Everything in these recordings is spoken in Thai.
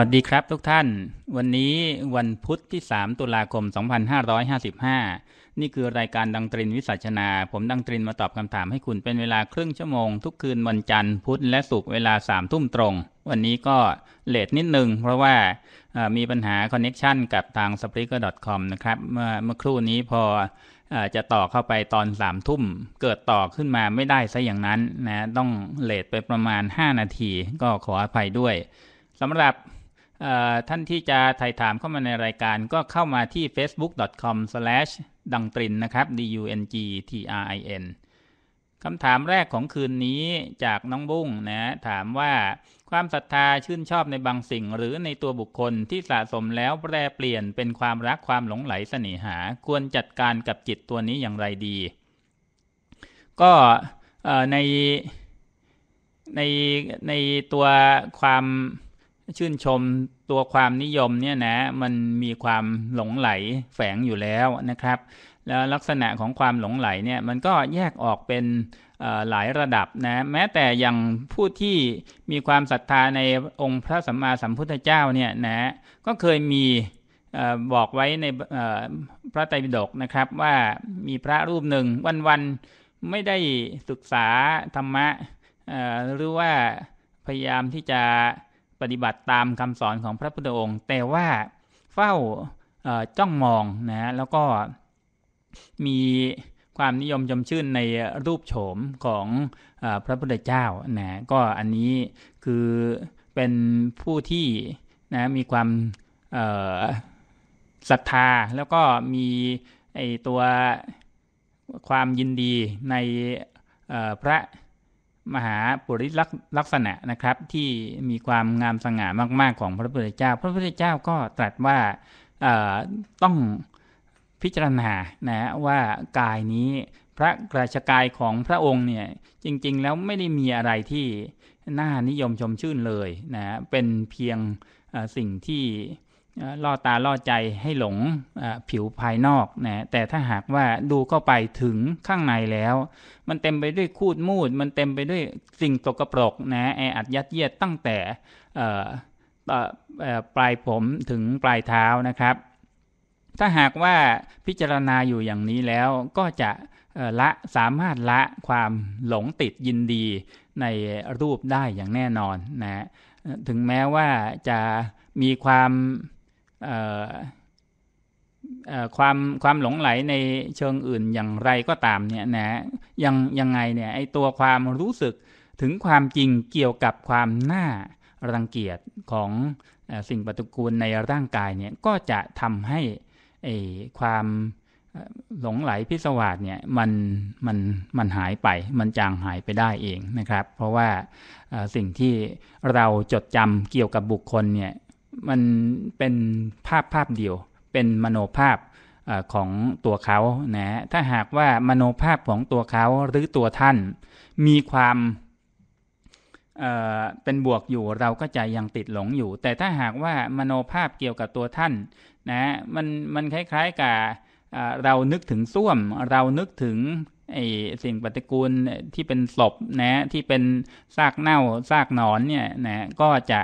สวัสดีครับทุกท่าน วันนี้วันพุธที่ 3 ตุลาคม 2555 นี่คือรายการดังตรินวิสัชนา ผมดังตรินมาตอบคำถามให้คุณเป็นเวลาครึ่งชั่วโมง ทุกคืนวันจันทร์พุธและศุกร์เวลา3ทุ่มตรง วันนี้ก็เลทนิดนึง เพราะว่ามีปัญหาคอนเน็ชันกับทาง spreaker.com นะครับเมื่อเมื่อครู่นี้พอจะต่อเข้าไปตอนสามทุ่ม เกิดต่อขึ้นมาไม่ได้ซะอย่างนั้นนะต้องเลทไปประมาณ 5 นาที ก็ขออภัยด้วยสำหรับ ท่านที่จะถ่ายถามเข้ามาในรายการก็เข้ามาที่ facebook.com/slash ดังตรินนะครับ d u n g t r i n คำถามแรกของคืนนี้จากน้องบุ้งนะถามว่าความศรัทธาชื่นชอบในบางสิ่ง หรือในตัวบุคคลที่สะสมแล้วแปรเปลี่ยนเป็นความรักความหลงไหลเสน่หา ควรจัดการกับจิตตัวนี้อย่างไรดี ก็ในในในตัวความ ชื่นชมตัวความนิยมเนี่ยนะมันมีความหลงไหลแฝงอยู่แล้วนะครับ แล้วลักษณะของความหลงไหลเนี่ยมันก็แยกออกเป็นหลายระดับนะแม้แต่อย่างผู้ที่มีความศรัทธาในองค์พระสัมมาสัมพุทธเจ้าเนี่ยนะก็เคยมีบอกไว้ในพระไตรปิฎกนะครับว่ามีพระรูปหนึ่งวันๆไม่ได้ศึกษาธรรมะหรือว่าพยายามที่จะ ปฏิบัติตามคำสอนของพระพุทธองค์ แต่ว่าเฝ้าจ้องมองนะแล้วก็มีความนิยมชมชื่นในรูปโฉมของอพระพุทธเจ้านะก็อันนี้คือเป็นผู้ที่นะมีความศรัทธาแล้วก็มีไอตัวความยินดีในพระ มหาปุริลักษณะนะครับ ที่มีความงามสง่ามาก ๆ ของพระพุทธเจ้า พระพุทธเจ้าก็ตรัสว่าต้องพิจารณานะว่ากายนี้พระกราชกายของพระองค์เนี่ยจริง ๆ แล้วไม่ได้มีอะไรที่น่านิยมชมชื่นเลยนะเป็นเพียงสิ่งที่ ล่อตาล่อใจให้หลงผิวภายนอกนะแต่ถ้าหากว่าดูเข้าไปถึงข้างในแล้ว มันเต็มไปด้วยคูดมูด มันเต็มไปด้วยสิ่งตกปรกนะแออัดยัดเยียดตั้งแต่ปลายผมถึงปลายเท้านะครับ ถ้าหากว่าพิจารณาอยู่อย่างนี้แล้วก็จะละสามารถละความหลงติดยินดีในรูปได้อย่างแน่นอนนะถึงแม้ว่าจะมีความ ความความหลงไหลในเชิงอื่นอย่างไรก็ตามเนี่ยนะยังยังไงเนี่ยไอตัวความรู้สึกถึงความจริงเกี่ยวกับความน่ารังเกียจของสิ่งปฏิกูลในร่างกายเนี่ยก็จะทำให้ไอความหลงไหลพิศวาสเนี่ยมันมันมันหายไปมันจางหายไปได้เองนะครับ เพราะว่าสิ่งที่เราจดจำเกี่ยวกับบุคคลเนี่ย มันเป็นภาพภาพเดียว เป็นมโนภาพของตัวเขานะถ้าหากว่ามโนภาพของตัวเขาหรือตัวท่าน มีความเเป็นบวกอยู่เราก็จะยังติดหลงอยู่ แต่ถ้าหากว่ามโนภาพเกี่ยวกับตัวท่านนะมันมันคล้ายๆกับเรานึกถึงส้วม เรานึกถึงไอ้สิ่งปฏิกูลที่เป็นศพนะที่เป็นซากเน่าซากหนอนเนี่ยนะก็จะ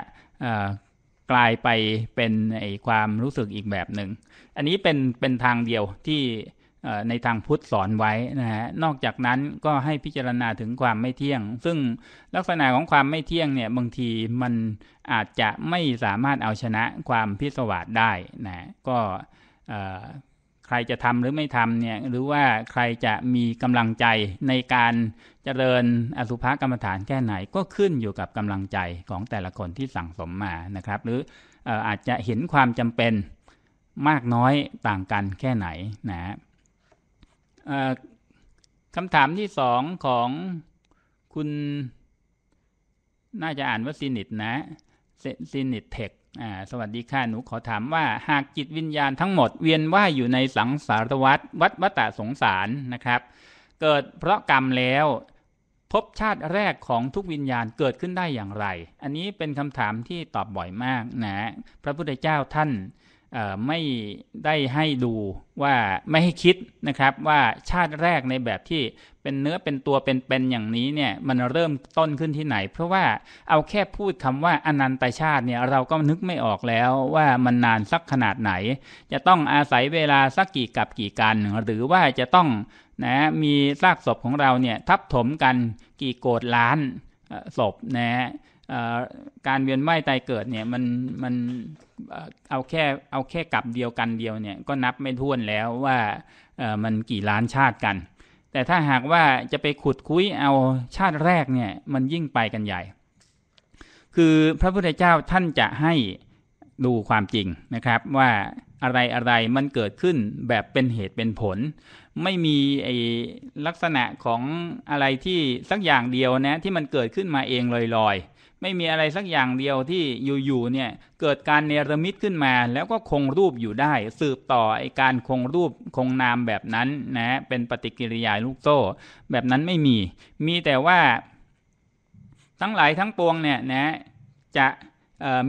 กลายไปเป็นไอความรู้สึกอีกแบบหนึ่ง อันนี้เป็นเป็นทางเดียวที่ในทางพุทธสอนไว้นะฮะ นอกจากนั้นก็ให้พิจารณาถึงความไม่เที่ยง ซึ่งลักษณะของความไม่เที่ยงเนี่ยบางทีมันอาจจะไม่สามารถเอาชนะความพิศวาสได้นะ ก็ ใครจะทำหรือไม่ทำเนี่ยหรือว่าใครจะมีกำลังใจในการเจริญอสุภกรรมฐานแค่ไหนก็ขึ้นอยู่กับกำลังใจของแต่ละคนที่สั่งสมมานะครับ หรืออาจจะเห็นความจำเป็นมากน้อยต่างกันแค่ไหนนะคำถามที่สองของคุณน่าจะอ่านว่าซินิตนะซินิตเทค สวัสดีค่ะ หนูขอถามว่าหากจิตวิญญาณทั้งหมดเวียนว่ายอยู่ในสังสารวัฏวัฏวัฏสงสารนะครับ เกิดเพราะกรรมแล้วพบชาติแรกของทุกวิญญาณเกิดขึ้นได้อย่างไร อันนี้เป็นคำถามที่ตอบบ่อยมากนะ พระพุทธเจ้าท่าน ไม่ได้ให้ดูว่าไม่ให้คิดนะครับว่าชาติแรกในแบบที่เป็นเนื้อเป็นตัวเป็นๆอย่างนี้เนี่ยมันเริ่มต้นขึ้นที่ไหน เพราะว่าเอาแค่พูดคำว่าอนันตชาติเนี่ยเราก็นึกไม่ออกแล้วว่ามันนานสักขนาดไหน จะต้องอาศัยเวลาสักกี่กับกี่กัน หรือว่าจะต้องนะมีซากศพของเราเนี่ยทับถมกันกี่โกดล้านศพนะการเวียนว่ายตายเกิดเนี่ยมันมันเอาแค่เอาแค่กับเดียวกันเดียวเนี่ยก็นับไม่ถ้วนแล้วว่ามันกี่ล้านชาติกัน แต่ถ้าหากว่าจะไปขุดคุยเอาชาติแรกเนี่ยมันยิ่งไปกันใหญ่ คือพระพุทธเจ้าท่านจะให้ดูความจริงนะครับว่าอะไรอะไรมันเกิดขึ้นแบบเป็นเหตุเป็นผล ไม่มีไอลักษณะของอะไรที่สักอย่างเดียวนะที่มันเกิดขึ้นมาเองลอยๆ ไม่มีอะไรสักอย่างเดียวที่อยู่ๆเนี่ยเกิดการเนรมิตขึ้นมา แล้วก็คงรูปอยู่ได้ สืบต่อไอการคงรูปคงนามแบบนั้นนะเป็นปฏิกิริยาลูกโซ่ แบบนั้นไม่มี มีแต่ว่า ทั้งหลายทั้งปวงเนี่ยนะจะ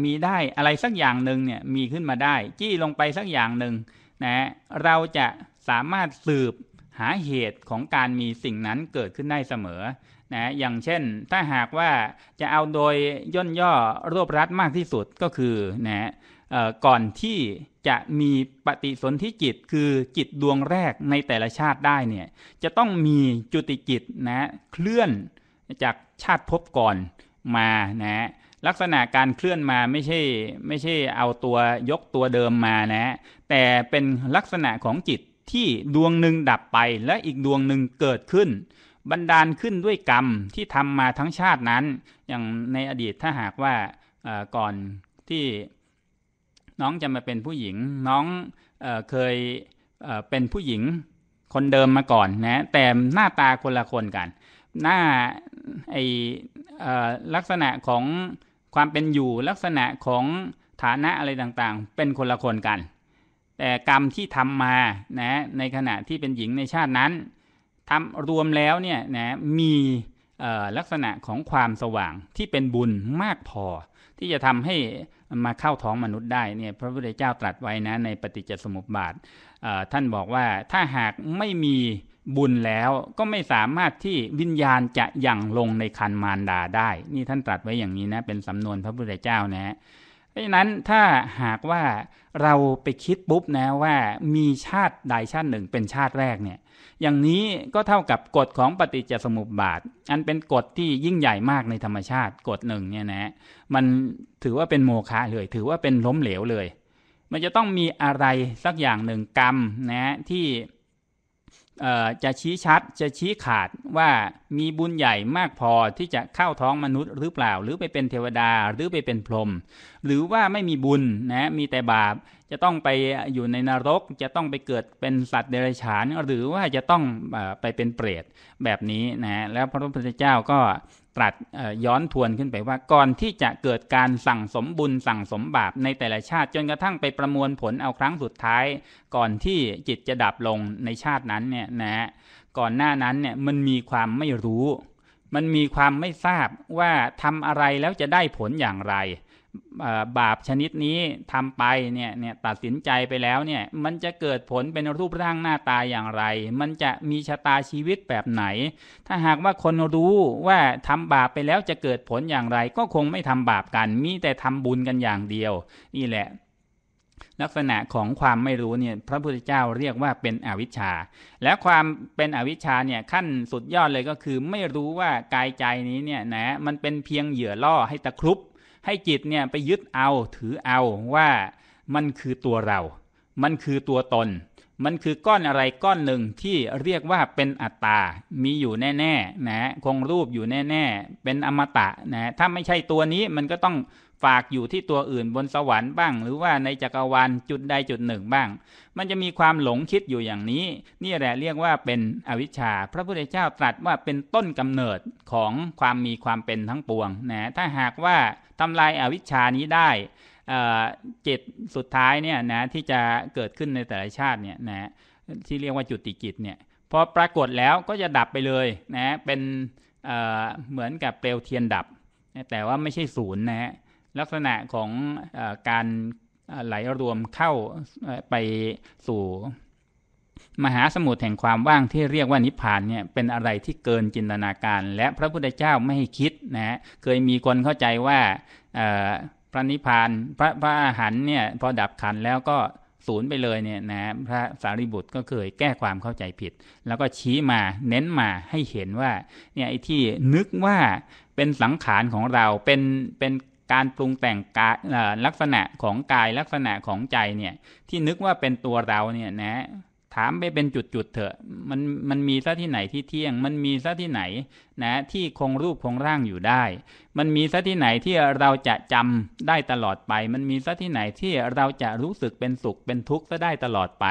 มีได้อะไรสักอย่างหนึ่งเนี่ยมีขึ้นมาได้ จี้ลงไปสักอย่างหนึ่งนะเราจะสามารถสืบหาเหตุของการมีสิ่งนั้นเกิดขึ้นได้เสมอ นะอย่างเช่น ถ้าหากว่าจะเอาโดยย่นย่อรวบรัดมากที่สุดก็คือนะก่อนที่จะมีปฏิสนธิจิตคือจิตดวงแรกในแต่ละชาติได้เนี่ยจะต้องมีจุติจิตนะเคลื่อนจากชาติภพก่อนมานะลักษณะการเคลื่อนมาไม่ใช่ไม่ใช่เอาตัวยกตัวเดิมมานะ แต่เป็นลักษณะของจิตที่ดวงหนึ่งดับไปและอีกดวงหนึ่งเกิดขึ้น บันดาลขึ้นด้วยกรรมที่ทำมาทั้งชาตินั้น อย่างในอดีตถ้าหากว่าก่อนที่น้องจะมาเป็นผู้หญิง น้องเอเคยเเป็นผู้หญิงคนเดิมมาก่อนนะแต่หน้าตาคนละคนกัน หน้าไอลักษณะของความเป็นอยู่ลักษณะของฐานะอะไรต่างๆ เป็นคนละคนกัน แต่กรรมที่ทำมานะในขณะที่เป็นหญิงในชาตินั้น ทำรวมแล้วเนี่ยนะมีลักษณะของความสว่างที่เป็นบุญมากพอ ที่จะทำให้มาเข้าท้องมนุษย์ได้เนี่ยพระพุทธเจ้าตรัสไว้นะในปฏิจจสมุปบาทท่านบอกว่าถ้าหากไม่มีบุญแล้วก็ไม่สามารถที่วิญญาณจะยั่งลงในคันมารดาได้ นี่ท่านตรัสไว้อย่างนี้นะเป็นสำนวนพระพุทธเจ้านะเพราะฉะนั้นถ้าหากว่าเราไปคิดปุ๊บนะว่ามีชาติใดชาติหนึ่งเป็นชาติแรกเนี่ย อย่างนี้ก็เท่ากับกฎของปฏิจจสมุปบาท อันเป็นกฎที่ยิ่งใหญ่มากในธรรมชาติกฎหนึ่งเนี่ยนะ มันถือว่าเป็นโมฆะเลย ถือว่าเป็นล้มเหลวเลย มันจะต้องมีอะไรสักอย่างหนึ่งกรรมนะที่จะชี้ชัดจะชี้ขาดว่ามีบุญใหญ่มากพอที่จะเข้าท้องมนุษย์หรือเปล่า หรือไปเป็นเทวดาหรือไปเป็นพรหมหรือว่าไม่มีบุญนะมีแต่บาป จะต้องไปอยู่ในนรก จะต้องไปเกิดเป็นสัตว์เดรัจฉาน หรือว่าจะต้องไปเป็นเปรตแบบนี้นะแล้วพระพุทธเจ้าก็ตรัสย้อนทวนขึ้นไปว่าก่อนที่จะเกิดการสั่งสมบุญสั่งสมบาปในแต่ละชาติ จนกระทั่งไปประมวลผลเอาครั้งสุดท้าย ก่อนที่จิตจะดับลงในชาตินั้นเนี่ยนะก่อนหน้านั้นเนี่ยมันมีความไม่รู้ มันมีความไม่ทราบว่าทำอะไรแล้วจะได้ผลอย่างไร บาปชนิดนี้ทำไปเนี่ยเนี่ยตัดสินใจไปแล้วเนี่ยมันจะเกิดผลเป็นรูปร่างหน้าตาอย่างไร มันจะมีชะตาชีวิตแบบไหน ถ้าหากว่าคนรู้ว่าทำบาปไปแล้วจะเกิดผลอย่างไร ก็คงไม่ทำบาปกัน มีแต่ทำบุญกันอย่างเดียว นี่แหละ ลักษณะของความไม่รู้เนี่ยพระพุทธเจ้าเรียกว่าเป็นอวิชชา และความเป็นอวิชชาเนี่ยขั้นสุดยอดเลยก็คือ ไม่รู้ว่ากายใจนี้เนี่ยนะมันเป็นเพียงเหยื่อล่อให้ตะครุบ ให้จิตเนี่ยไปยึดเอาถือเอาว่ามันคือตัวเรา มันคือตัวตน มันคือก้อนอะไรก้อนหนึ่งที่เรียกว่าเป็นอัตตา มีอยู่แน่ๆนะคงรูปอยู่แน่ ๆ เป็นอมตะนะถ้าไม่ใช่ตัวนี้มันก็ต้อง ฝากอยู่ที่ตัวอื่นบนสวรรค์บ้าง หรือว่าในจักรวาลจุดใดจุดหนึ่งบ้าง มันจะมีความหลงคิดอยู่อย่างนี้ นี่แหละเรียกว่าเป็นอวิชชา พระพุทธเจ้าตรัสว่าเป็นต้นกำเนิดของความมีความเป็นทั้งปวงนะถ้าหากว่าทำลายอาวิชชานี้ได้เจิตสุดท้ายเนี่ยนะที่จะเกิดขึ้นในแต่ละชาติเนี่ยนะที่เรียกว่าจุติจิตเนี่ยพอปรากฏแล้วก็จะดับไปเลยนะเป็นเเหมือนกับเปลวเทียนดับ แต่ว่าไม่ใช่ศูนย์นะฮะ ลักษณะของอการไหลรวมเข้าไปสู่มหาสมุทรแห่งความว่างที่เรียกว่านิพพานเนี่ยเป็นอะไรที่เกินจินตนาการ และพระพุทธเจ้าไม่ให้คิดนะเคยมีคนเข้าใจว่าพระนิพพานพระพระอาหารเนี่ยพอดับขันแล้วก็ศูนย์ไปเลยเนี่ยนะพระสารีบุตรก็เคยแก้ความเข้าใจผิด แล้วก็ชี้มาเน้นมาให้เห็นว่าเนี่ยไอ้ที่นึกว่าเป็นสังขารของเราเป็นเป็น การปรุงแต่งกายลักษณะของกายลักษณะของใจเนี่ยที่นึกว่าเป็นตัวเราเนี่ยนะถามไปเป็นจุดๆเถอะมันมันมีซะที่ไหนที่เที่ยง มันมีซะที่ไหนนะที่คงรูปคงร่างอยู่ได้ มันมีซะที่ไหนที่เราจะจำได้ตลอดไป มันมีซะที่ไหนที่เราจะรู้สึกเป็นสุขเป็นทุกข์ซะได้ตลอดไป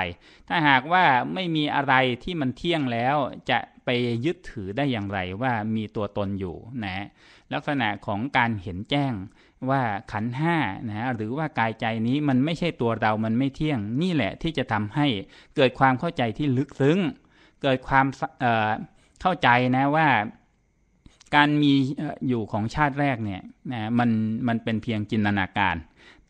ถ้าหากว่าไม่มีอะไรที่มันเที่ยงแล้วจะไปยึดถือได้อย่างไรว่ามีตัวตนอยู่นะลักษณะของการเห็นแจ้ง ว่าขันห้านะหรือว่ากายใจนี้มันไม่ใช่ตัวเรา มันไม่เที่ยง นี่แหละที่จะทำให้เกิดความเข้าใจที่ลึกซึ้ง เกิดความเเข้าใจนะว่า การมีอยู่ของชาติแรกเนี่ยนะมันมันเป็นเพียงจินตนาการ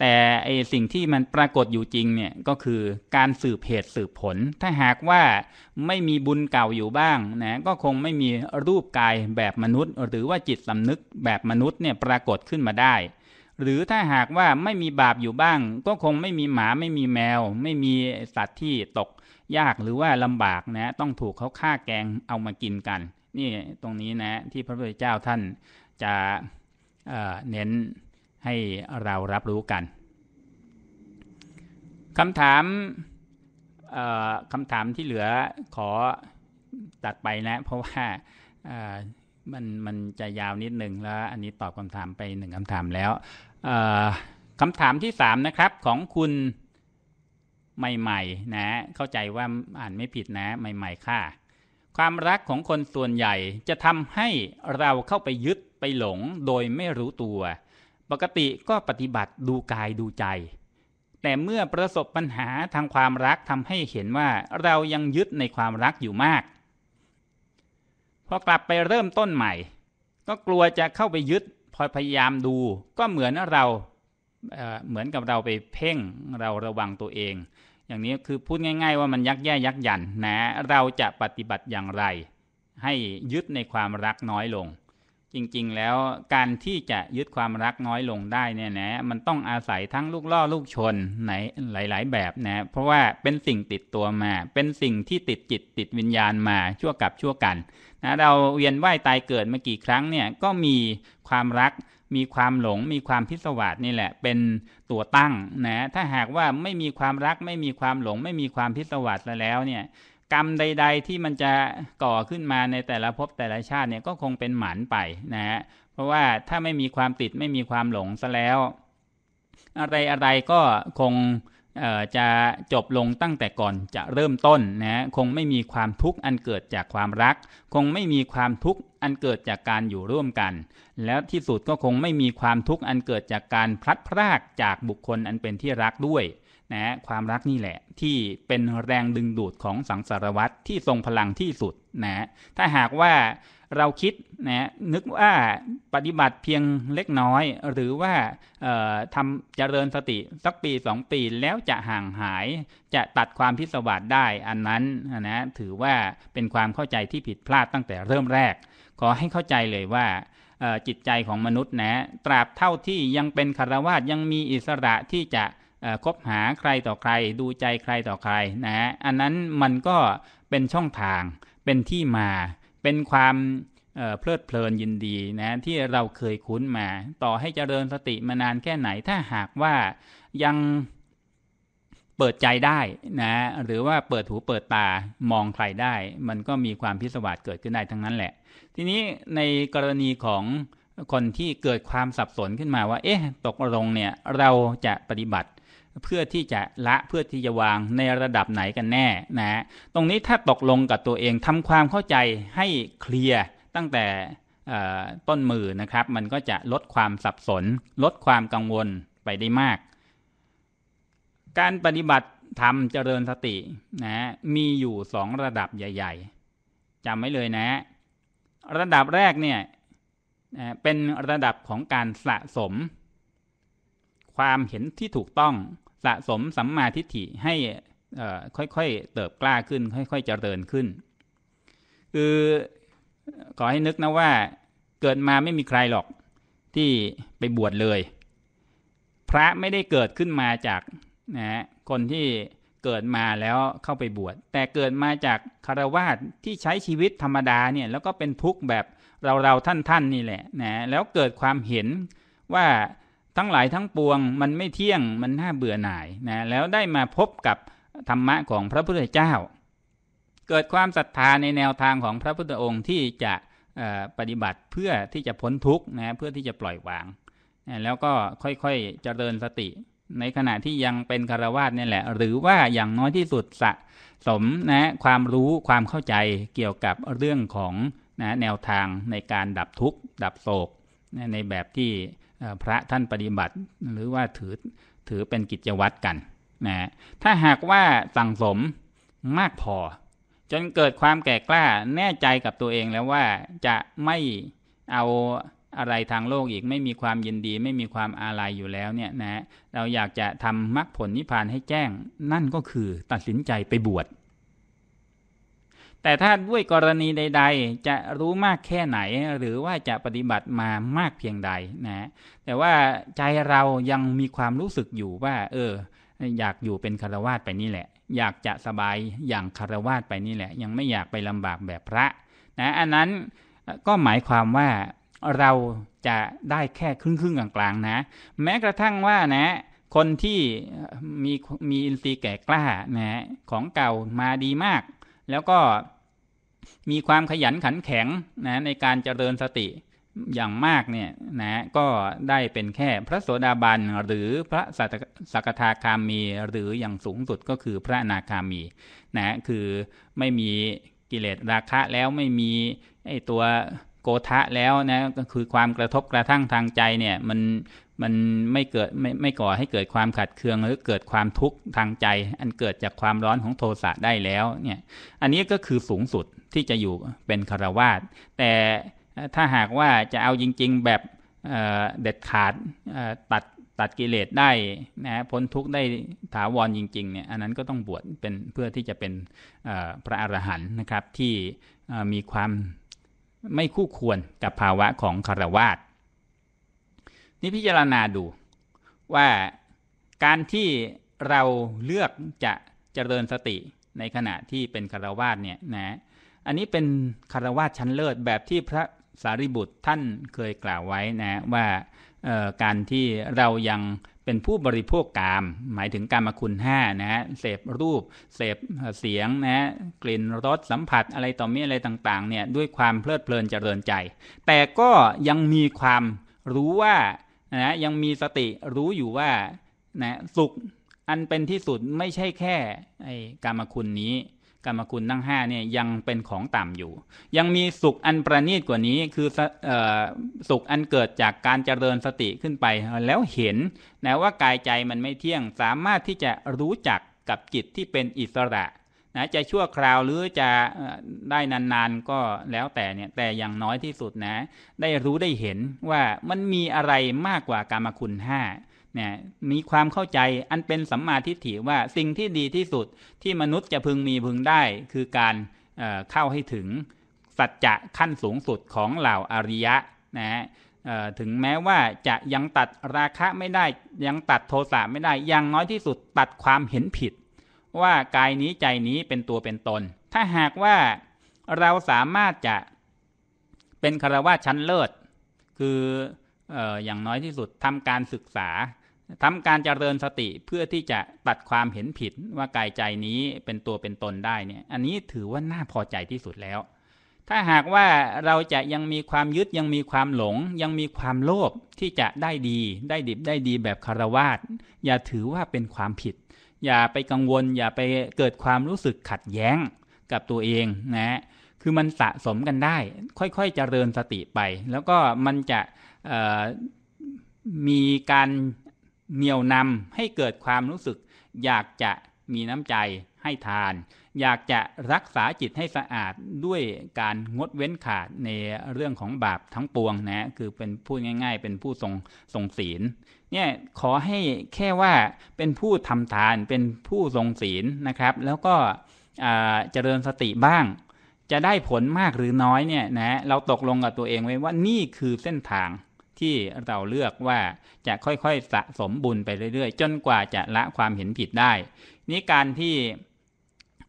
แต่ไอสิ่งที่มันปรากฏอยู่จริงเนี่ยก็คือการสืบเหตุสืบผล ถ้าหากว่าไม่มีบุญเก่าอยู่บ้างนะก็คงไม่มีรูปกายแบบมนุษย์ หรือว่าจิตสำนึกแบบมนุษย์เนี่ยปรากฏขึ้นมาได้ หรือถ้าหากว่าไม่มีบาปอยู่บ้าง ก็คงไม่มีหมาไม่มีแมว ไม่มีสัตว์ที่ตกยากหรือว่าลำบากนะต้องถูกเขาฆ่าแกงเอามากินกัน นี่ตรงนี้นะที่พระพุทธเจ้าท่านจะเเน้นให้เรารับรู้กันคำถามคำถามที่เหลือขอตัดไปนะ เพราะว่ามันมันจะยาวนิดหนึ่งแล้ว อันนี้ตอบคำถามไปหนึ่งคำถามแล้วคำถามที่สามนะครับของคุณใหม่ ๆ นะ เข้าใจว่าอ่านไม่ผิดนะ ใหม่ ๆ ค่ะ ความรักของคนส่วนใหญ่จะทำให้เราเข้าไปยึดไปหลงโดยไม่รู้ตัว ปกติก็ปฏิบัติดูกายดูใจ แต่เมื่อประสบปัญหาทางความรักทำให้เห็นว่าเรายังยึดในความรักอยู่มาก พอกลับไปเริ่มต้นใหม่ ก็กลัวจะเข้าไปยึดพอพยายามดู ก็เหมือนเราเเหมือนกับเราไปเพ่งเราระวังตัวเอง อย่างนี้คือพูดง่าย ๆ ว่ามันยักแย่ยักยันนะเราจะปฏิบัติอย่างไร ให้ยึดในความรักน้อยลง จริงๆแล้วการที่จะยึดความรักน้อยลงได้เนี่ยนะมันต้องอาศัยทั้งลูกล่อลูกชนในหลาย ๆ แบบนะเพราะว่าเป็นสิ่งติดตัวมา เป็นสิ่งที่ติดจิตติดวิญญาณมาชั่วกับชั่วกันนะเราเวียนว่ายตายเกิดมากี่ครั้งเนี่ยก็มีความรัก มีความหลงมีความพิศวาสนี่แหละ เป็นตัวตั้งนะถ้าหากว่าไม่มีความรักไม่มีความหลง ไม่มีความพิศวาสแล้วเนี่ยกรรมใด ๆ ที่มันจะก่อขึ้นมาในแต่ละภพแต่ละชาติเนี่ยก็คงเป็นหมันไปนะฮะเพราะว่าถ้าไม่มีความติดไม่มีความหลงซะแล้ว อะไรอะไรก็คงจะจบลงตั้งแต่ก่อนจะเริ่มต้นนะคงไม่มีความทุกข์อันเกิดจากความรัก คงไม่มีความทุกข์อันเกิดจากการอยู่ร่วมกัน แล้วที่สุดก็คงไม่มีความทุกข์อันเกิดจากการพลัดพรากจากบุคคลอันเป็นที่รักด้วยนะความรักนี่แหละ ที่เป็นแรงดึงดูดของสังสารวัตรที่ทรงพลังที่สุดนะถ้าหากว่าเราคิดนะนึกว่าปฏิบัติเพียงเล็กน้อย หรือว่าทำเจริญสติสักปีสองปีแล้วจะห่างหายจะตัดความพิศวาสได้อันนั้นนะถือว่าเป็นความเข้าใจที่ผิดพลาดตั้งแต่เริ่มแรก ขอให้เข้าใจเลยว่า จิตใจของมนุษย์นะตราบเท่าที่ยังเป็นคารวาสยังมีอิสระที่จะคบหาใครต่อใคร ดูใจใครต่อใครนะอันนั้นมันก็เป็นช่องทาง เป็นที่มา เป็นความเพลิดเพลินยินดีนะที่เราเคยคุ้นมา ต่อให้เจริญสติมานานแค่ไหนถ้าหากว่ายัง เปิดใจได้นะหรือว่าเปิดหูเปิดตามองใครได้ มันก็มีความพิศวาสเกิดขึ้นได้ทั้งนั้นแหละ ทีนี้ในกรณีของคนที่เกิดความสับสนขึ้นมาว่า เอ๊ะ ตกลงเนี่ยเราจะปฏิบัติเพื่อที่จะละเพื่อที่จะวางในระดับไหนกันแน่นะตรงนี้ถ้าตกลงกับตัวเองทำความเข้าใจให้เคลียร์ตั้งแต่ต้นมือนะครับ มันก็จะลดความสับสน ลดความกังวลไปได้มาก การปฏิบัติทำเจริญสตินะมีอยู่สองระดับใหญ่ ๆจำไว้เลยนะ ระดับแรกเนี่ยเป็นระดับของการสะสม ความเห็นที่ถูกต้องสะสมสัมมาทิฏฐิให้ค่อยๆเติบกล้าขึ้น ค่อยๆเจริญขึ้น คือขอให้นึกนะว่าเกิดมาไม่มีใครหรอกที่ไปบวชเลย พระไม่ได้เกิดขึ้นมาจาก นะคนที่เกิดมาแล้วเข้าไปบวชแต่เกิดมาจากคารวาสที่ใช้ชีวิตธรรมดาเนี่ยแล้วก็เป็นทุกข์แบบเราเราท่านท่านนี่แหละนะแล้วเกิดความเห็นว่าทั้งหลายทั้งปวงมันไม่เที่ยงมันน่าเบื่อหน่ายนะแล้วได้มาพบกับธรรมะของพระพุทธเจ้า เกิดความศรัทธาในแนวทางของพระพุทธองค์ที่จะปฏิบัติเพื่อที่จะพ้นทุกข์นะเพื่อที่จะปล่อยวางนะแล้วก็ค่อยๆเจริญสติ ในขณะที่ยังเป็นคารวาสเนี่ยแหละ หรือว่าอย่างน้อยที่สุดสะสมนะความรู้ความเข้าใจเกี่ยวกับเรื่องของนะแนวทางในการดับทุกข์ ดับโศกนะในแบบที่พระท่านปฏิบัติ หรือว่าถือถือเป็นกิจวัตรกันนะถ้าหากว่าสั่งสมมากพอ จนเกิดความแก่กล้าแน่ใจกับตัวเองแล้วว่าจะไม่เอา อะไรทางโลกอีกไม่มีความยินดี ไม่มีความอาลัยอยู่แล้วเนี่ยนะเราอยากจะทำมรรคผลนิพพานให้แจ้ง นั่นก็คือตัดสินใจไปบวชแต่ถ้าด้วยกรณีใด ๆ จะรู้มากแค่ไหน หรือว่าจะปฏิบัติมามากเพียงใดนะแต่ว่าใจเรายังมีความรู้สึกอยู่ว่า เออ อยากอยู่เป็นคารวาสไปนี่แหละ อยากจะสบายอย่างคารวาสไปนี่แหละ ยังไม่อยากไปลำบากแบบพระนะอันนั้นก็หมายความว่า เราจะได้แค่ครึ่งครึ่งกลางๆนะ แม้กระทั่งว่านะ คนที่มีมีอินทรีย์แก่กล้านะของเก่ามาดีมาก แล้วก็มีความขยันขันแข็งนะในการเจริญสติอย่างมากเนี่ยนะก็ได้เป็นแค่พระโสดาบันหรือพระสักทาคามี หรืออย่างสูงสุดก็คือพระนาคามีนะคือไม่มีกิเลสราคะแล้วไม่มีไอตัว โกทะแล้วนะก็คือความกระทบกระทั่งทางใจเนี่ยมันมันไม่เกิดไม่ไม่ก่อให้เกิดความขัดเคืองหรือเกิดความทุกข์ทางใจ อันเกิดจากความร้อนของโทสะได้แล้วเนี่ยอันนี้ก็คือสูงสุดที่จะอยู่เป็นคารวาสแต่ถ้าหากว่าจะเอาจริง ๆแบบเด็ดขาดตัดตัดกิเลสได้นะพ้นทุกข์ได้ถาวรจริงๆเนี่ยอันนั้นก็ต้องบวชเป็นเพื่อที่จะเป็นพระอรหันต์นะครับที่มีความ ไม่คู่ควรกับภาวะของคารวาสนี่พิจารณาดูว่าการที่เราเลือกจะเจริญสติในขณะที่เป็นคารวาสเนี่ยนะอันนี้เป็นคารวะชั้นเลิศแบบที่พระสารีบุตรท่านเคยกล่าวไว้นะว่าการที่เรายัง เป็นผู้บริโภคกาม หมายถึงกามคุณห้านะเสพรูป เสพเสียงนะกลิ่นรสสัมผัสอะไรต่อมีอะไรต่างๆเนี่ยด้วยความเพลิดเพลินเจริญใจ แต่ก็ยังมีความรู้ว่านะยังมีสติรู้อยู่ว่านะสุขอันเป็นที่สุดไม่ใช่แค่ไอ้กามคุณนี้ กรรมคุณทั้งห้าเนี่ยยังเป็นของต่ำอยู่ ยังมีสุขอันประณีตกว่านี้คือสุขอันเกิดจากการเจริญสติขึ้นไป แล้วเห็นนะว่ากายใจมันไม่เที่ยงสามารถที่จะรู้จักกับจิตที่เป็นอิสระนะจะชั่วคราวหรือจะได้นานๆก็แล้วแต่เนี่ยแต่อย่างน้อยที่สุดนะ ได้รู้ได้เห็นว่ามันมีอะไรมากกว่ากรรมคุณห้า เนี่ยมีความเข้าใจอันเป็นสัมมาทิฏฐิว่าสิ่งที่ดีที่สุดที่มนุษย์จะพึงมีพึงได้ คือการเเข้าให้ถึงสัจจะขั้นสูงสุดของเหล่าอริยะนะถึงแม้ว่าจะยังตัดราคะไม่ได้ยังตัดโทสะไม่ได้ยังน้อยที่สุดตัดความเห็นผิด ว่ากายนี้ใจนี้เป็นตัวเป็นตน ถ้าหากว่าเราสามารถจะเป็นคารวะชั้นเลิศ คืออย่างน้อยที่สุดทำการศึกษา ทำการเจริญสติเพื่อที่จะตัดความเห็นผิดว่ากายใจนี้เป็นตัวเป็นตนได้เนี่ย อันนี้ถือว่าน่าพอใจที่สุดแล้ว ถ้าหากว่าเราจะยังมีความยึดยังมีความหลง ยังมีความโลภที่จะได้ดีได้ดิบได้ดีแบบคารวาสอย่าถือว่าเป็นความผิด อย่าไปกังวล อย่าไปเกิดความรู้สึกขัดแย้งกับตัวเองนะคือมันสะสมกันได้ ค่อยๆเจริญสติไป แล้วก็มันจะมีการ เหนี่ยวนำให้เกิดความรู้สึก อยากจะมีน้ำใจให้ทาน อยากจะรักษาจิตให้สะอาดด้วยการงดเว้นขาดในเรื่องของบาปทั้งปวงนะคือเป็นพูดง่าย ๆ เป็นผู้ทรงทรงศีลเนี่ยขอให้แค่ว่าเป็นผู้ทำทานเป็นผู้ทรงศีลนะครับ แล้วก็เจริญสติบ้าง จะได้ผลมากหรือน้อยเนี่ยนะเราตกลงกับตัวเองไว้ว่านี่คือเส้นทาง ที่เราเลือกว่าจะค่อยๆสะสมบุญไปเรื่อยๆ จนกว่าจะละความเห็นผิดได้ นี่การที่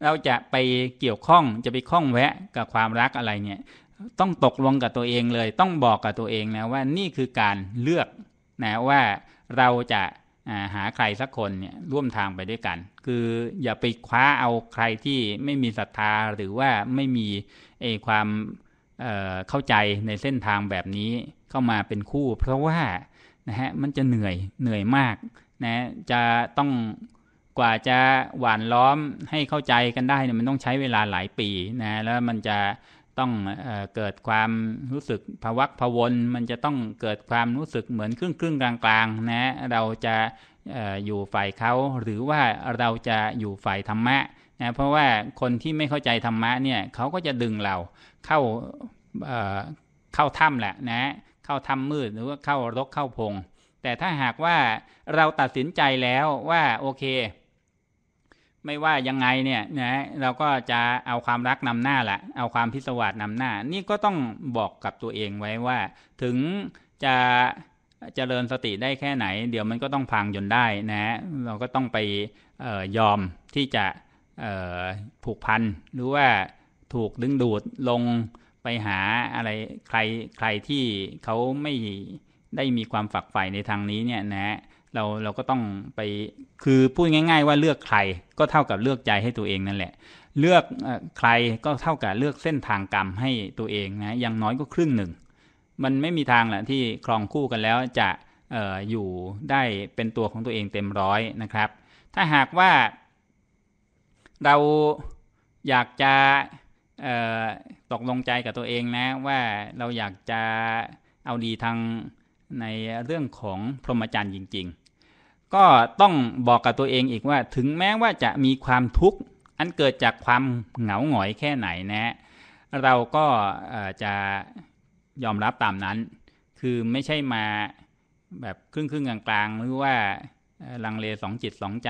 เราจะไปเกี่ยวข้องจะไปข้องแวะกับความรักอะไรเนี่ยต้องตกลงกับตัวเองเลย ต้องบอกกับตัวเองนะว่านี่คือการเลือกนะว่าเราจะหาใครสักคนเนี่ยร่วมทางไปด้วยกัน คืออย่าไปคว้าเอาใครที่ไม่มีศรัทธาหรือว่าไม่มีเอความ เเข้าใจในเส้นทางแบบนี้เข้ามาเป็นคู่ เพราะว่านะฮะมันจะเหนื่อยเหนื่อยมากนะจะต้องกว่าจะหวานล้อมให้เข้าใจกันได้เนี่ยมันต้องใช้เวลาหลายปีนะแล้วมันจะต้องเอเกิดความรู้สึกภวักพวน มันจะต้องเกิดความรู้สึกเหมือนครึ่งครึ่งกลางกลางนะเราจะออยู่ฝ่ายเขาหรือว่าเราจะอยู่ฝ่ายธรรมะ นะเพราะว่าคนที่ไม่เข้าใจธรรมะเนี่ยเขาก็จะดึงเราเข้าเเข้าถ้ำแหละนะเข้าถ้ำมืดหรือว่าเข้ารกเข้าพง แต่ถ้าหากว่าเราตัดสินใจแล้วว่าโอเค ไม่ว่ายังไงเนี่ยนะเราก็จะเอาความรักนำหน้าแหละเอาความพิศวาสนำหน้า นี่ก็ต้องบอกกับตัวเองไว้ว่า ถึงจะเจริญสติได้แค่ไหน เดี๋ยวมันก็ต้องพังจนได้นะเราก็ต้องไปออยอมที่จะ ผูกพันหรือว่าถูกดึงดูดลงไปหาอะไรใครใครที่เขาไม่ได้มีความฝักใฝ่ในทางนี้เนี่ยนะเราเราก็ต้องไปคือพูดง่าย ๆ ว่าเลือกใครก็เท่ากับเลือกใจให้ตัวเองนั่นแหละ เลือกใครก็เท่ากับเลือกเส้นทางกรรมให้ตัวเองนะอย่างน้อยก็ครึ่งหนึ่ง มันไม่มีทางแหละที่ครองคู่กันแล้วจะอออยู่ได้เป็นตัวของตัวเองเต็มร้อยนะครับ ถ้าหากว่า เราอยากจะตกลงใจกับตัวเองนะ ว่าเราอยากจะเอาดีทางในเรื่องของพรหมจรรย์จริง ๆ ก็ต้องบอกกับตัวเองอีกว่าถึงแม้ว่าจะมีความทุกข์อันเกิดจากความเหงาหงอยแค่ไหนนะ เราก็จะยอมรับตามนั้น คือไม่ใช่มาแบบครึ่งครึ่งกลางๆหรือว่า ลังเลสองจิตสองใจ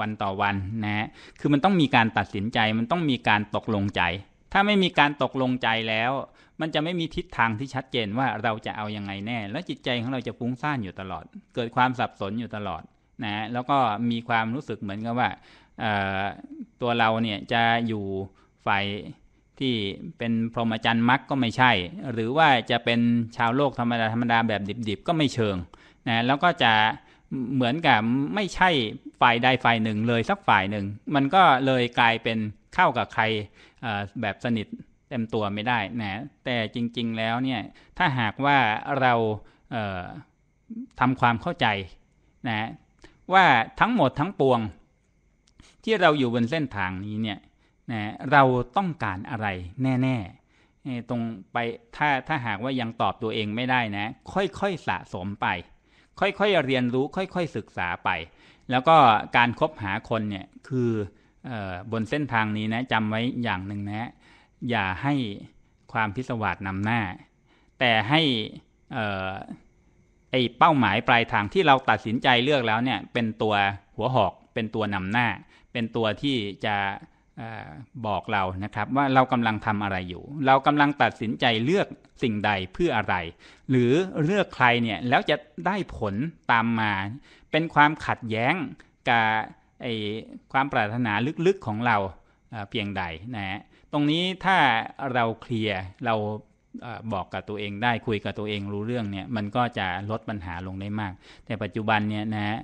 วันต่อวันนะฮะคือมันต้องมีการตัดสินใจมันต้องมีการตกลงใจ ถ้าไม่มีการตกลงใจแล้ว มันจะไม่มีทิศทางที่ชัดเจนว่าเราจะเอาอยัางไงแน่ แล้วจิตใจของเราจะฟุ้งซ่านอยู่ตลอด เกิดความสับสนอยู่ตลอดนะแล้วก็มีความรู้สึกเหมือนกับว่าตัวเราเนี่ยจะอยู่ฝ่ายที่เป็นพรหมจรรย์มรรคก็ไม่ใช่ หรือว่าจะเป็นชาวโลกธรรมดาธรรมดาแบบดิบๆ ก็ไม่เชิงนะแล้วก็จะ เหมือนกับไม่ใช่ฝ่ายใดฝ่ายหนึ่งเลยสักฝ่ายหนึ่ง มันก็เลยกลายเป็นเข้ากับใครแบบสนิทเต็มตัวไม่ได้นะแต่จริง ๆแล้วเนี่ยถ้าหากว่าเราทำความเข้าใจนะว่าทั้งหมดทั้งปวง ที่เราอยู่บนเส้นทางนี้เนี่ยนะเราต้องการอะไรแน่ๆตรงไปถ้าถ้าหากว่ายังตอบตัวเองไม่ได้นะ ค่อยๆสะสมไป ค่อยๆเรียนรู้ค่อยๆศึกษาไป แล้วก็การครบหาคนเนี่ยคือบนเส้นทางนี้นะจำไว้อย่างหนึ่งนะ อย่าให้ความพิศวาสนำหน้า แต่ให้ไอ้เป้าหมายปลายทางที่เราตัดสินใจเลือกแล้วเนี่ยเป็นตัวหัวหอกเป็นตัวนำหน้า เป็นตัวที่จะ บอกเรานะครับว่าเรากำลังทำอะไรอยู่ เรากำลังตัดสินใจเลือกสิ่งใดเพื่ออะไร หรือเลือกใครเนี่ยแล้วจะได้ผลตามมา เป็นความขัดแย้งกับไอความปรารถนาลึกๆของเราเพียงใดนะตรงนี้ถ้าเราเคลียร์เราบอกกับตัวเองได้คุยกับตัวเองรู้เรื่องเนี่ยมันก็จะลดปัญหาลงได้มาก แต่ปัจจุบันเนี่ยนะ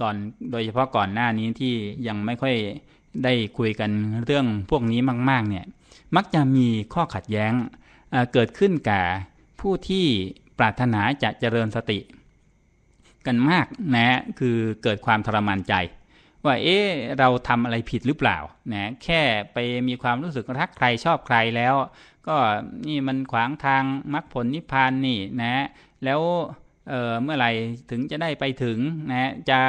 ก่อนโดยเฉพาะก่อนหน้านี้ที่ยังไม่ค่อย ได้คุยกันเรื่องพวกนี้มาก ๆ เนี่ย มักจะมีข้อขัดแย้งเกิดขึ้นกับผู้ที่ปรารถนาจะเจริญสติ กันมากนะคือเกิดความทรมานใจ ว่าเอ๊ะเราทำอะไรผิดหรือเปล่านะแค่ไปมีความรู้สึกรักใครชอบใครแล้ว ก็นี่มันขวางทางมรรคผลนิพพานนี่นะแล้วเเมื่อไหร่ถึงจะได้ไปถึงนะจะ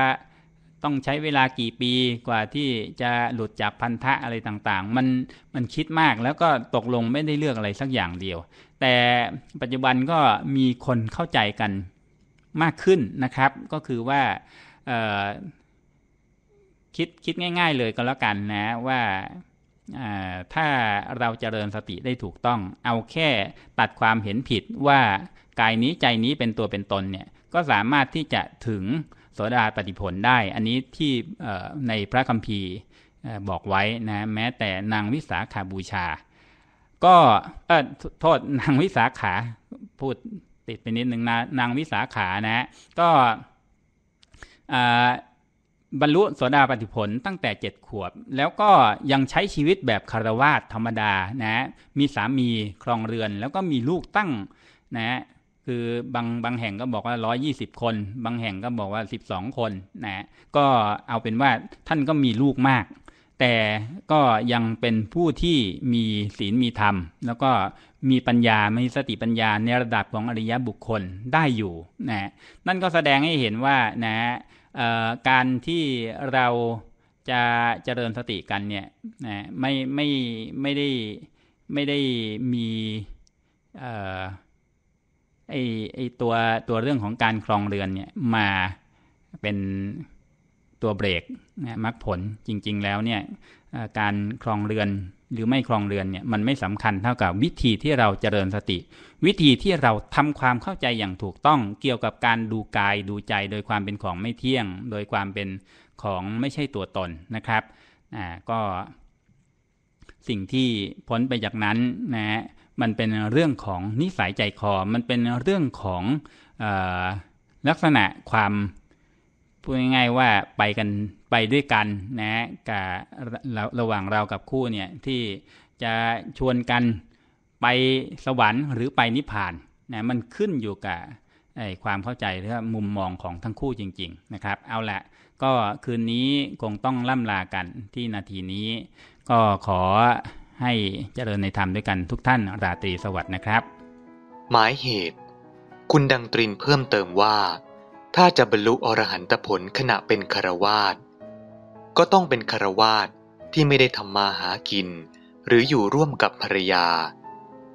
ต้องใช้เวลากี่ปีกว่าที่จะหลุดจากพันธะอะไรต่างๆ มันมันคิดมากแล้วก็ตกลงไม่ได้เลือกอะไรสักอย่างเดียว แต่ปัจจุบันก็มีคนเข้าใจกันมากขึ้นนะครับ ก็คือว่าคิดคิดง่าย ๆ เลยก็แล้วกันนะว่าถ้าเราจเจริญสติได้ถูกต้อง เอาแค่ตัดความเห็นผิดว่ากายนี้ใจนี้เป็นตัวเป็นตนเนี่ยก็สามารถที่จะถึง โสดาปฏิผลได้ อันนี้ที่ในพระคัมภีร์บอกไว้นะแม้แต่นางวิสาขาบูชา ก็โทษนางวิสาขาพูดติดไปนิดหนึ่งนะนางวิสาขานะก็บรรลุโสดาปฏิผลตั้งแต่เจ็ดขวบ แล้วก็ยังใช้ชีวิตแบบคารวาสธรรมดานะมีสามีครองเรือน แล้วก็มีลูกตั้งนะ คือบางบางแห่งก็บอกว่าร้อยี่สิบคน บางแห่งก็บอกว่าสิบสองคนนะก็เอาเป็นว่าท่านก็มีลูกมาก แต่ก็ยังเป็นผู้ที่มีศีลมีธรรม แล้วก็มีปัญญามีสติปัญญาในระดับของอริยบุคคลได้อยู่นะนั่นก็แสดงให้เห็นว่านะการที่เราจะเจริญสติกันเนี่ยนะไม่ไม่ไม่ได้ไม่ได้มี ไอไอตัวตัวเรื่องของการครองเรือนเนี่ยมาเป็นตัวเบรกนะมรรคผลจริง ๆ แล้วเนี่ยการครองเรือนหรือไม่ครองเรือนเนี่ยมันไม่สำคัญเท่ากับวิธีที่เราเจริญสติ วิธีที่เราทำความเข้าใจอย่างถูกต้องเกี่ยวกับการดูกายดูใจ โดยความเป็นของไม่เที่ยง โดยความเป็นของไม่ใช่ตัวตนนะครับอ่าก็สิ่งที่พ้นไปจากนั้นนะ มันเป็นเรื่องของนิสัยใจคอ มันเป็นเรื่องของอลักษณะความพูดง่ายๆว่าไปกันไปด้วยกันนะกับระหว่างเรากับคู่เนี่ยที่จะชวนกันไปสวรรค์หรือไปนิพพานนะมันขึ้นอยู่กับความเข้าใจหรือมุมมองของทั้งคู่จริง ๆ นะครับ เอาละก็คืนนี้คงต้องล่ำลากันที่นาทีนี้ ก็ขอ ให้เจริญในธรรมด้วยกันทุกท่านราตรีสวัสดิ์นะครับ หมายเหตุ คุณดังตรินเพิ่มเติมว่า ถ้าจะบรรลุอรหันตผลขณะเป็นคารวาสก็ต้องเป็นคารวาสที่ไม่ได้ทำมาหากิน หรืออยู่ร่วมกับภรรยา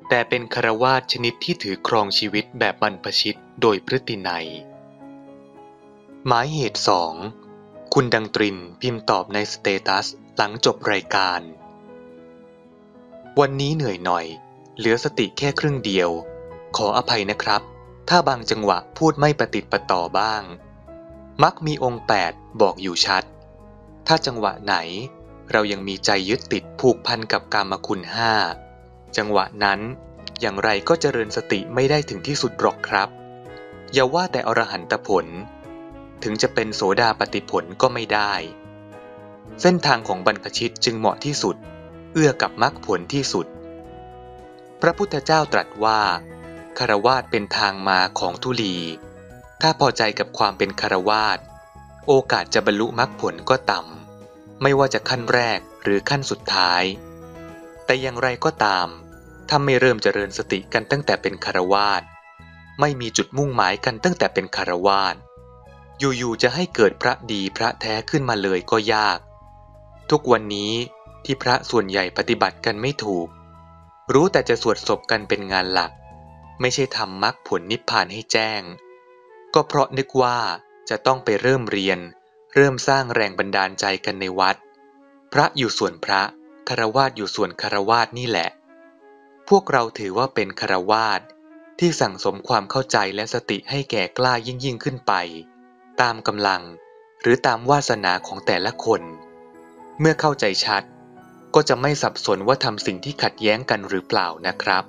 แต่เป็นคารวาสชนิดที่ถือครองชีวิตแบบบรรพชิตโดยพฤตินัยหมายเหตุสองคุณดังตรินพิมพ์ตอบในสเตตัสหลังจบรายการ วันนี้เหนื่อยหน่อย เหลือสติแค่ครึ่งเดียว ขออภัยนะครับ ถ้าบางจังหวะพูดไม่ประติดประต่อบ้าง มักมีองค์แปดบอกอยู่ชัด ถ้าจังหวะไหน เรายังมีใจยึดติดผูกพันกับกรรมคุณห้าจังหวะนั้นอย่างไรก็เจริญสติไม่ได้ถึงที่สุดหรอกครับ อย่าว่าแต่อรหันตผล ถึงจะเป็นโสดาปฏิผลก็ไม่ได้ เส้นทางของบรรพชิตจึงเหมาะที่สุด เอื้อกับมรรคผลที่สุด พระพุทธเจ้าตรัสว่าคารวาสเป็นทางมาของทุลี ถ้าพอใจกับความเป็นคารวาสโอกาสจะบรรลุมรรคผลก็ต่ำ ไม่ว่าจะขั้นแรกหรือขั้นสุดท้าย แต่อย่างไรก็ตาม ถ้าไม่เริ่มเจริญสติกันตั้งแต่เป็นคารวาสไม่มีจุดมุ่งหมายกันตั้งแต่เป็นคารวาสอยู่ๆจะให้เกิดพระดีพระแท้ขึ้นมาเลยก็ยาก ทุกวันนี้ ที่พระส่วนใหญ่ปฏิบัติกันไม่ถูก รู้แต่จะสวดศพกันเป็นงานหลัก ไม่ใช่ทำมรรคผลนิพพานให้แจ้ง ก็เพราะนึกว่าจะต้องไปเริ่มเรียน เริ่มสร้างแรงบันดาลใจกันในวัด พระอยู่ส่วนพระคารวาสอยู่ส่วนคารวาสนี่แหละ พวกเราถือว่าเป็นคารวาสที่สั่งสมความเข้าใจและสติให้แก่กล้ายิ่งยิ่งขึ้นไป ตามกำลังหรือตามวาสนาของแต่ละคน เมื่อเข้าใจชัด ก็จะไม่สับสนว่าทำสิ่งที่ขัดแย้งกันหรือเปล่านะครับ